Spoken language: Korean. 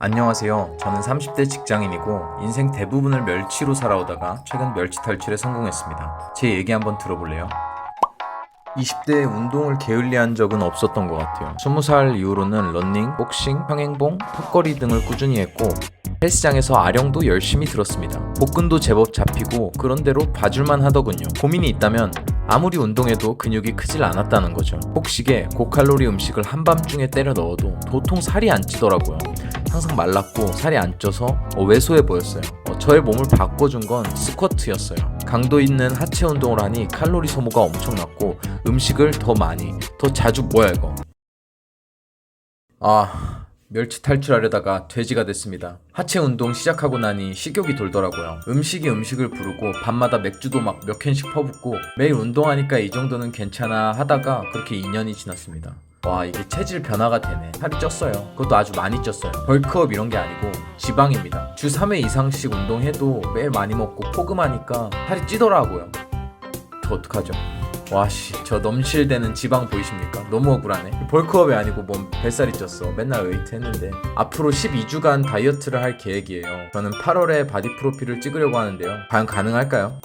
안녕하세요. 저는 30대 직장인이고 인생 대부분을 멸치로 살아오다가 최근 멸치 탈출에 성공했습니다. 제 얘기 한번 들어볼래요? 20대에 운동을 게을리한 적은 없었던 것 같아요. 20살 이후로는 런닝, 복싱, 평행봉, 턱걸이 등을 꾸준히 했고 헬스장에서 아령도 열심히 들었습니다. 복근도 제법 잡히고 그런대로 봐줄만 하더군요. 고민이 있다면 아무리 운동해도 근육이 크질 않았다는 거죠. 폭식에 고칼로리 음식을 한밤중에 때려 넣어도 도통 살이 안 찌더라고요. 항상 말랐고 살이 안 쪄서 어, 왜소해 보였어요. 어, 저의 몸을 바꿔준 건 스쿼트였어요. 강도 있는 하체 운동을 하니 칼로리 소모가 엄청났고 음식을 더 많이, 더 자주 뭐야 이거? 아 멸치 탈출하려다가 돼지가 됐습니다. 하체 운동 시작하고 나니 식욕이 돌더라고요. 음식이 음식을 부르고 밤마다 맥주도 막 몇 캔씩 퍼붓고 매일 운동하니까 이 정도는 괜찮아 하다가 그렇게 2년이 지났습니다. 와 이게 체질 변화가 되네. 살이 쪘어요. 그것도 아주 많이 쪘어요. 벌크업 이런 게 아니고 지방입니다. 주 3회 이상씩 운동해도 매일 많이 먹고 포금하니까 살이 찌더라고요. 저 어떡하죠? 와씨. 저 넘실대는 지방 보이십니까? 너무 억울하네. 벌크업이 아니고 뭔 뱃살이 쪘어. 맨날 웨이트 했는데. 앞으로 12주간 다이어트를 할 계획이에요. 저는 8월에 바디 프로필을 찍으려고 하는데요. 과연 가능할까요?